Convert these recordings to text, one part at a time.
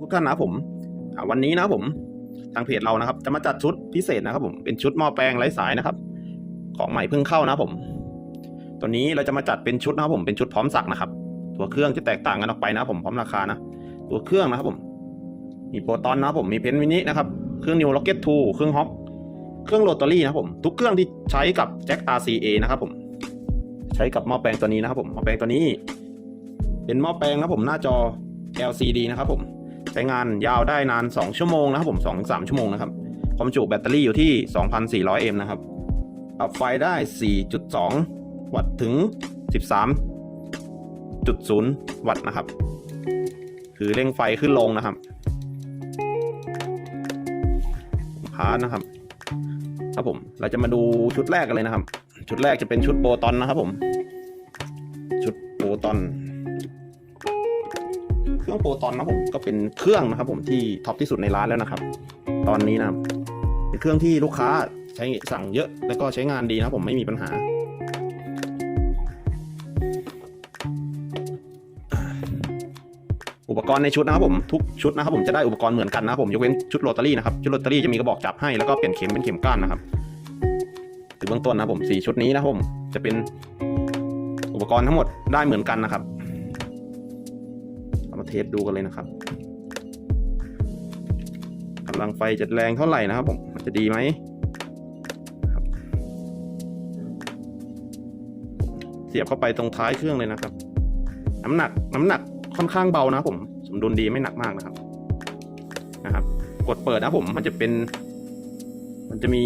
ทุกท่านนะผมวันนี้นะผม ทางเพจเรานะครับ จะมาจัดชุดพิเศษนะครับ ผมเป็นชุดหม้อแปลงไร้สายนะครับ ของใหม่เพิ่งเข้านะผม ตัวนี้เราจะมาจัดเป็นชุดนะครับผมเป็นชุดพร้อมสักนะครับ ตัวเครื่องจะแตกต่างกันออกไปนะผมพร้อมราคานะตัวเครื่องนะครับผม มีโปรตอนนะครับผมมีเพนมินินะครับเครื่องนิวล็อกเก็ตทูเครื่องฮอกเครื่องโรตารี่นะครับผม ทุกเครื่องที่ใช้กับแจ็ค RCA นะครับผมใช้กับหม้อแปลงตัวนี้นะครับผมหม้อแปลงตัวนี้ เป็นหม้อแปลงนะผมหน้าจอ LCD นะครับผม ช้งานยาวได้นาน 2 ชั่วโมงนะครับผม2-3ชั่วโมงนะครับความจุแบตเตอรี่อยู่ที่ 2,400 m นะครับปรับไฟได้ 4.2 วัตต์ถึง 13.0 วัตต์นะครับ คือเร่งไฟขึ้นลงนะครับพาร์ทนะครับ ครับผม เราจะมาดูชุดแรกกันเลยนะครับ ชุดแรกจะเป็นชุดโปรตอนนะครับผม ชุดโปรตอน รื่องโปรตอนนะผมก็เป็นเครื่องนะครับผมที่ท็อปที่สุดในร้านแล้วนะครับ ตอนนี้นะครับเป็นเครื่องที่ลูกค้าใช้สั่งเยอะแล้วก็ใช้งานดีนะผมไม่มีปัญหา อุปกรณ์ในชุดนะครับผมทุกชุดนะครับผมจะได้อุปกรณ์เหมือนกันนะครับผมยกเว้นชุดโรตารี่นะครับชุดโรตารี่จะมีกระบอกจับให้แล้วก็เปลี่ยนเข็มเป็นเข็มก้านนะครับคือเบื้องต้นนะผมสี่ชุดนี้นะผมจะเป็นอุปกรณ์ทั้งหมดได้เหมือนกันนะครับ เทสดูกันเลยนะครับกำลังไฟจะแรงเท่าไหร่นะครับผมมันจะดีไหมเสียบเข้าไปตรงท้ายเครื่องเลยนะครับ น้ำหนักน้ำหนักค่อนข้างเบานะผม สมดุลดีไม่หนักมากนะครับ นะครับ กดเปิดนะผม มันจะเป็น มันจะมี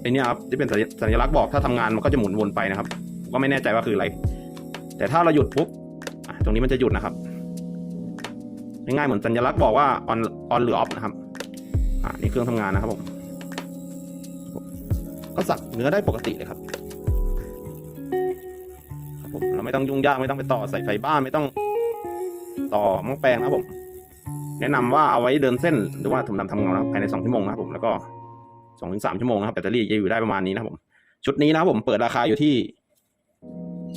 ไอเนี้ยครับที่เป็นสัญลักษณ์บอกถ้าทำงานมันก็จะหมุนวนไปนะครับ ก็ไม่แน่ใจว่าคืออะไร แต่ถ้าเราหยุดปุ๊บตรงนี้มันจะหยุดนะครับ ง่ายๆเหมือนสัญลักษณ์บอกว่า on on หรือ off นะครับ อ่านี่เครื่องทำงานนะครับผม ก็สักเนื้อได้ปกติเลยครับครับผมเราไม่ต้องยุ่งยากไม่ต้องไปต่อใส่ไฟบ้านไม่ต้อง ต่อม้อแปลงนะครับผม แนะนำว่าเอาไว้เดินเส้นหรือว่าถุงดำทำเงานะภายในสองชั่วโมงนะครับผมแล้วก็สองถึงสามชั่วโมงนะครับแบตเตอรี่จะอยู่ได้ประมาณนี้นะครับผมชุดนี้นะครับผมเปิดราคาอยู่ที่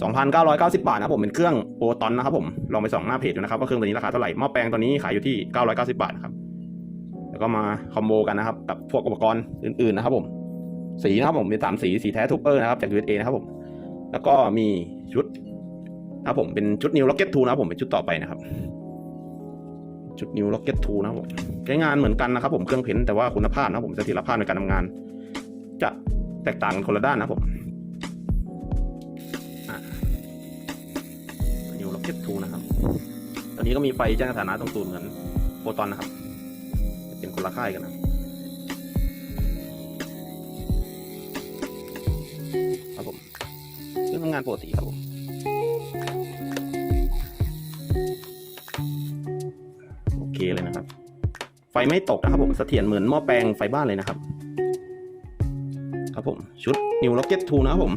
2,990 บาทนะครับผมเป็นเครื่องโปรตอนนะครับผมลองไปส่องหน้าเพจดูนะครับว่าเครื่องตัวนี้ราคาเท่าไหร่หม้อแปลงตัวนี้ขายอยู่ที่ 990 บาทนะครับแล้วก็มาคอมโบกันนะครับกับพวกอุปกรณ์อื่นๆนะครับผมสีนะครับผมมีสามสีสีแท้ทูเปอร์นะครับจาก USA นะครับผมแล้วก็มีชุดนะครับผมเป็นชุด New Rocket 2นะครับผมเป็นชุดต่อไปนะครับ ชุด New Rocket 2นะครับผมใช้งานเหมือนกันนะครับผมเครื่องเพ้นแต่ว่าคุณภาพนะครับผมเสถียรภาพในการทำงาน จะแตกต่างกันคนละด้านนะครับผม เก็ตทูนะครับ ตอนนี้ก็มีไฟแจ้งสถานะตรงตูนเหมือนโปรตอนนะครับ เป็นคนละค่ายกันนะครับผมเครื่องทำงานปกติครับผมโอเคเลยนะครับ ไฟไม่ตกนะครับผมเสถียรเหมือนหม้อแปลงไฟบ้านเลยนะครับ ครับผม ชุด New Rocket 2 นะครับผม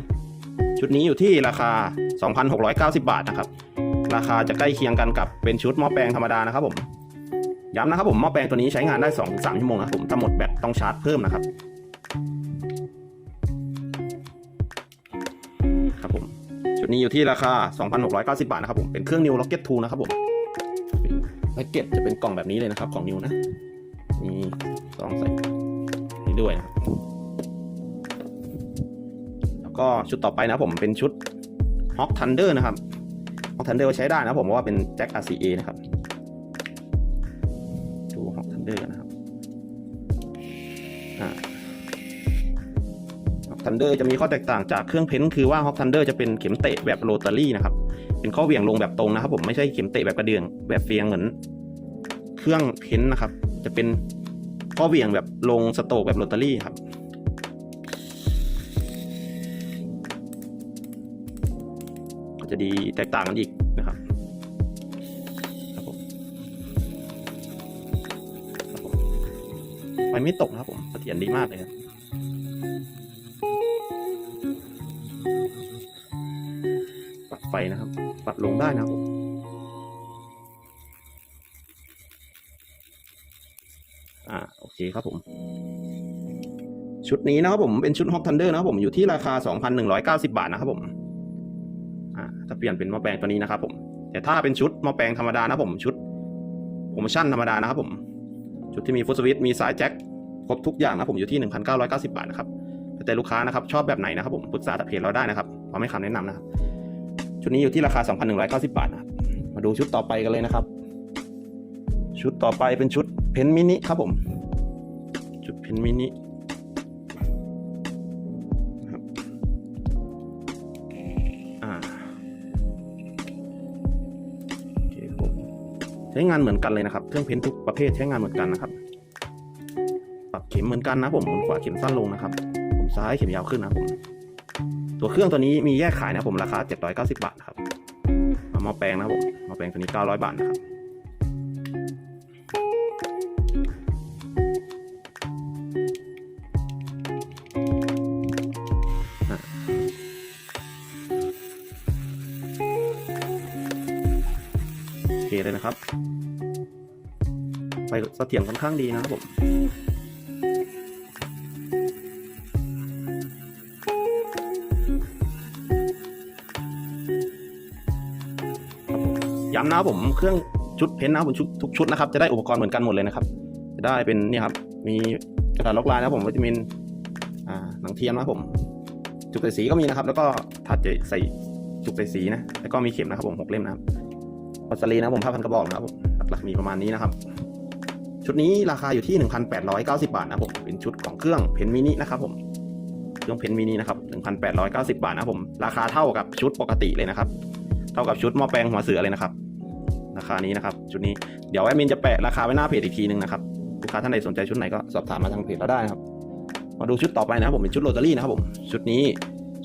ชุดนี้อยู่ที่ราคา 2,690 บาทนะครับ ราคาจะใกล้เคียงกันกับเป็นชุดหม้อแปลงธรรมดานะครับผมย้ำนะครับผมหม้อแปลงตัวนี้ใช้งานได้2-3ชั่วโมงนะครับผมถ้าหมดแบตต้องชาร์จเพิ่มนะครับครับผมชุดนี้อยู่ที่ราคา 2,690 บาทนะครับผมเป็นเครื่อง New Rocket 2นะครับผมแพ็กเกจจะเป็นกล่องแบบนี้เลยนะครับของ New นะมีซองใส่นี่ด้วยนะแล้วก็ชุดต่อไปนะผมเป็นชุด Hawk Thunder นะครับ Hawk Thunder ใช้ได้นะผมเพราะว่าเป็นแจ็ค RCA นะครับ ดู Hawk Thunder กันะครับอ่า Hawk Thunder จะมีข้อแตกต่างจากเครื่องเพ้นคือว่า Hawk Thunder จะเป็นเข็มเตะแบบโรตารี่นะครับ เป็นข้อเหวี่ยงลงแบบตรงนะครับ ผมไม่ใช่เข็มเตะแบบกระเดื่องแบบเฟียงเหมือน เครื่องเพ้นนะครับ จะเป็นข้อเหวี่ยงแบบลงสโตกแบบโรตารี่ครับ จะดีแตกต่างกันอีกนะครับครับผมครับผมไฟไม่ตกนะครับผมเสถียรดีมากเลยครับปรับไฟนะครับ ปรับลงได้นะครับผมอ่าโอเคครับผม ชุดนี้นะครับผมเป็นชุด Hawk Thunder นะครับผมอยู่ที่ราคา 2,190 บาทนะครับผม อ่าถ้าเปลี่ยนเป็นหม้อแปลงตัวนี้นะครับผม แต่ถ้าเป็นชุดหม้อแปลงธรรมดานะผมชุดโปรโมชั่นธรรมดานะครับผมชุดที่มีฟุตสวิตช์มีสายแจ็คครบทุกอย่างนะผมอยู่ที่ 1,990 บาทนะครับแต่ลูกค้านะครับชอบแบบไหนนะครับผมปรึกษาทางเพจเราได้นะครับพร้อมให้คำแนะนำนะครับชุดนี้อยู่ที่ราคา 2,190 บาทนะครับมาดูชุดต่อไปกันเลยนะครับ ชุดต่อไปเป็นชุดเพนมินิครับผม ชุดเพนมินิ ใช้งานเหมือนกันเลยนะครับ เครื่องเพ้นทุกประเภทใช้งานเหมือนกันนะครับ ปรับเข็มเหมือนกันนะผมหมุนขวาเข็มสั้นลงนะครับ ผมซ้ายเข็มยาวขึ้นนะผม ตัวเครื่องตัวนี้มีแยกขายนะครับผมราคา 790 บาทครับ มาแปลงนะผมมาแปลงตัวนี้ 900 บาทนะครับ เคเลยนะครับไฟเสถียรค่อนข้างดีนะครับผมย้ำนะครับผมเครื่องชุดเพ้นท์นะผมชุดทุกชุดนะครับจะได้อุปกรณ์เหมือนกันหมดเลยนะครับ จะได้เป็นนี่ครับมีกระดาษล็อกลายนะครับผมวิตามินอ่าหนังเทียมนะครับผม จุกใส่สีก็มีนะครับ แล้วก็ถัดจะใส่จุกใส่สีนะแล้วก็มีเข็มนะครับผมหกเล่มนะครับ วัสลีนะผมผ้าพันกระบอกนะครับผมหลักๆมีประมาณนี้นะครับ ชุดนี้ราคาอยู่ที่ 1,890 บาทนะครับผมเป็นชุดของเครื่องเพนมินินะครับผมเครื่องเพนมินินะครับ1,890 บาทนะครับผมราคาเท่ากับชุดปกติเลยนะครับ เท่ากับชุดหม้อแปลงหัวเสือเลยนะครับ ราคานี้นะครับ ชุดนี้เดี๋ยวแอดมินจะแปะราคาไว้หน้าเพจอีกทีนึงนะครับลูกค้าท่านใดสนใจชุดไหนก็สอบถามมาทางเพจเราได้นะครับ มาดูชุดต่อไปนะครับผมเป็นชุดโรตารี่นะครับผมชุดนี้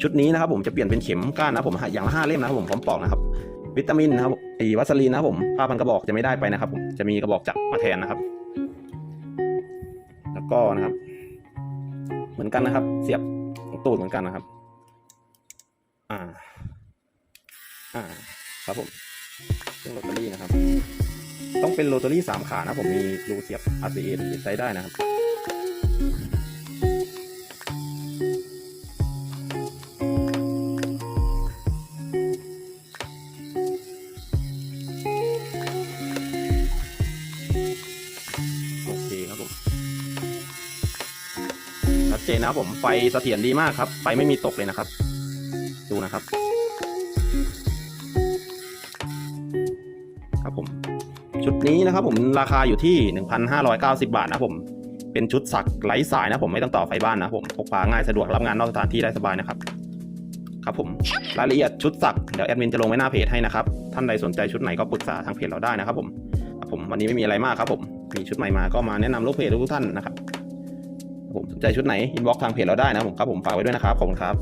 ชุดนี้นะครับผมจะเปลี่ยนเป็นเข็มก้านนะผมอย่างละห้าเล่มนะครับผมพร้อมปอกนะครับวิตามินนะครับ ไอ้วัสลีนนะครับผมผ้าพันกระบอกจะไม่ได้ไปนะครับผมจะมีกระบอกจับมาแทนนะครับ แล้วก็นะครับ เหมือนกันนะครับ เสียบตูดเหมือนกันนะครับ อ่า อ่า ครับผมเครื่องโรตารี่นะครับ ต้องเป็นโรตารี่สามขานะผมมีรูเสียบ RCA ถึงจะใช้ได้นะครับ ชัดเจนนะครับผมไฟเสถียรดีมากครับ ไฟไม่มีตกเลยนะครับ ดูนะครับ ครับผม ชุดนี้นะครับผมราคาอยู่ที่ 1,590 บาทนะครับผมเป็นชุดสักไร้สายนะผมไม่ต้องต่อไฟบ้านนะผมพกพาง่ายสะดวกรับงานนอกสถานที่ได้สบายนะครับ ครับผมรายละเอียดชุดสักเดี๋ยวแอดมินจะลงไว้หน้าเพจให้นะครับท่านใดสนใจชุดไหนก็ปรึกษาทางเพจเราได้นะครับผมครับผมวันนี้ไม่มีอะไรมากครับผมมีชุดใหม่มาก็มาแนะนำลูกเพจทุกท่านนะครับ ผมสนใจชุดไหนอินบ็อกทางเพจเราได้นะผมครับผมฝากไว้ด้วยนะครับขอบคุณครับ